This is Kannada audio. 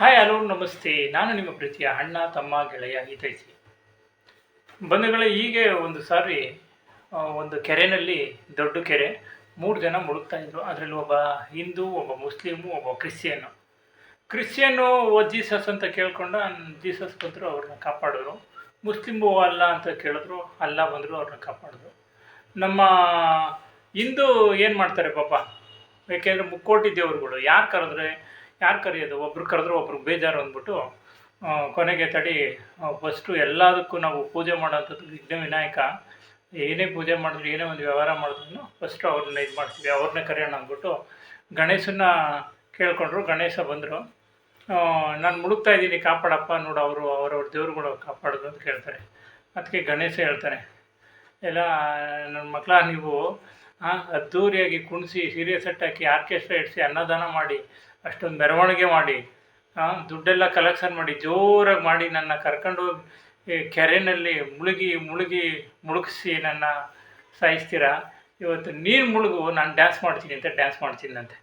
ಹಾಯ್ ಹಲೋ ನಮಸ್ತೆ. ನಾನು ನಿಮ್ಮ ಪ್ರೀತಿಯ ಅಣ್ಣ, ತಮ್ಮ, ಗೆಳೆಯ ಹಿತೈಸಿ ಬಂಧುಗಳ, ಹೀಗೆ ಒಂದು ಸಾರಿ ಒಂದು ಕೆರೆಯಲ್ಲಿ ದೊಡ್ಡ ಕೆರೆ, ಮೂರು ಜನ ಮುಳುಗ್ತಾ ಇದ್ರು. ಅದರಲ್ಲಿ ಒಬ್ಬ ಹಿಂದೂ, ಒಬ್ಬ ಮುಸ್ಲಿಮು, ಒಬ್ಬ ಕ್ರಿಶ್ಚಿಯನ್ನು ಕ್ರಿಶ್ಚಿಯನ್ನು ಓ, ಜೀಸಸ್ ಅಂತ ಕೇಳ್ಕೊಂಡ, ಜೀಸಸ್ ಬಂದರು, ಅವ್ರನ್ನ ಕಾಪಾಡಿದ್ರು ಮುಸ್ಲಿಮು ಅಲ್ಲ ಅಂತ ಕೇಳಿದ್ರು. ಅಲ್ಲ ಬಂದರು, ಅವ್ರನ್ನ ಕಾಪಾಡಿದ್ರು ನಮ್ಮ ಹಿಂದೂ ಏನು ಮಾಡ್ತಾರೆ ಪಾಪ? ಯಾಕೆಂದರೆ ಮುಕ್ಕೋಟಿ ದೇವರುಗಳು. ಯಾರು ಕರೆದ್ರೆ? ಯಾರು ಕರೆಯೋದು? ಒಬ್ರು ಕರೆದ್ರು ಒಬ್ರು ಬೇಜಾರು ಅಂದ್ಬಿಟ್ಟು ಕೊನೆಗೆ ತಡಿ ಫಸ್ಟು ಎಲ್ಲದಕ್ಕೂ ನಾವು ಪೂಜೆ ಮಾಡೋಂಥದ್ದು ವಿಘ್ನ ವಿನಾಯಕ. ಏನೇ ಪೂಜೆ ಮಾಡಿದ್ರು, ಏನೇ ಒಂದು ವ್ಯವಹಾರ ಮಾಡಿದ್ರು ಫಸ್ಟು ಅವ್ರನ್ನ ಇದು ಮಾಡ್ತೀವಿ, ಅವ್ರನ್ನೇ ಕರೆಯೋಣ ಅಂದ್ಬಿಟ್ಟು ಗಣೇಶನ ಕೇಳ್ಕೊಂಡ್ರು, ಗಣೇಶ ಬಂದರು. ನಾನು ಮುಳುಗ್ತಾ ಇದ್ದೀನಿ, ಕಾಪಾಡಪ್ಪ ನೋಡು ಅವರು, ಅವರವ್ರ ದೇವ್ರುಗಳು ಕಾಪಾಡೋದು ಅಂತ ಕೇಳ್ತಾರೆ. ಅದಕ್ಕೆ ಗಣೇಶ ಹೇಳ್ತಾನೆ ಎಲ್ಲ ನನ್ನ ಮಕ್ಕಳ ನೀವು ಅದ್ದೂರಿಯಾಗಿ ಕುಣಿಸಿ ಸೀರಿಯಸ್ ಸೆಟ್ ಹಾಕಿ, ಆರ್ಕೆಸ್ಟ್ರಾ ಇಡಿಸಿ, ಅನ್ನದಾನ ಮಾಡಿ ಅಷ್ಟೊಂದು ಮೆರವಣಿಗೆ ಮಾಡಿ ದುಡ್ಡೆಲ್ಲ ಕಲೆಕ್ಷನ್ ಮಾಡಿ, ಜೋರಾಗಿ ಮಾಡಿ ನನ್ನ ಕರ್ಕೊಂಡು ಕೆರೆಯಲ್ಲಿ ಮುಳುಗಿ ಮುಳುಗಿ ಮುಳುಗಿಸಿ ನನ್ನ ಸಾಯಿಸ್ತೀರ? ಇವತ್ತು ನೀರು ಮುಳುಗು, ನಾನು ಡ್ಯಾನ್ಸ್ ಮಾಡ್ತೀನಿ ಅಂತ ಡ್ಯಾನ್ಸ್ ಮಾಡ್ತೀನಂತೆ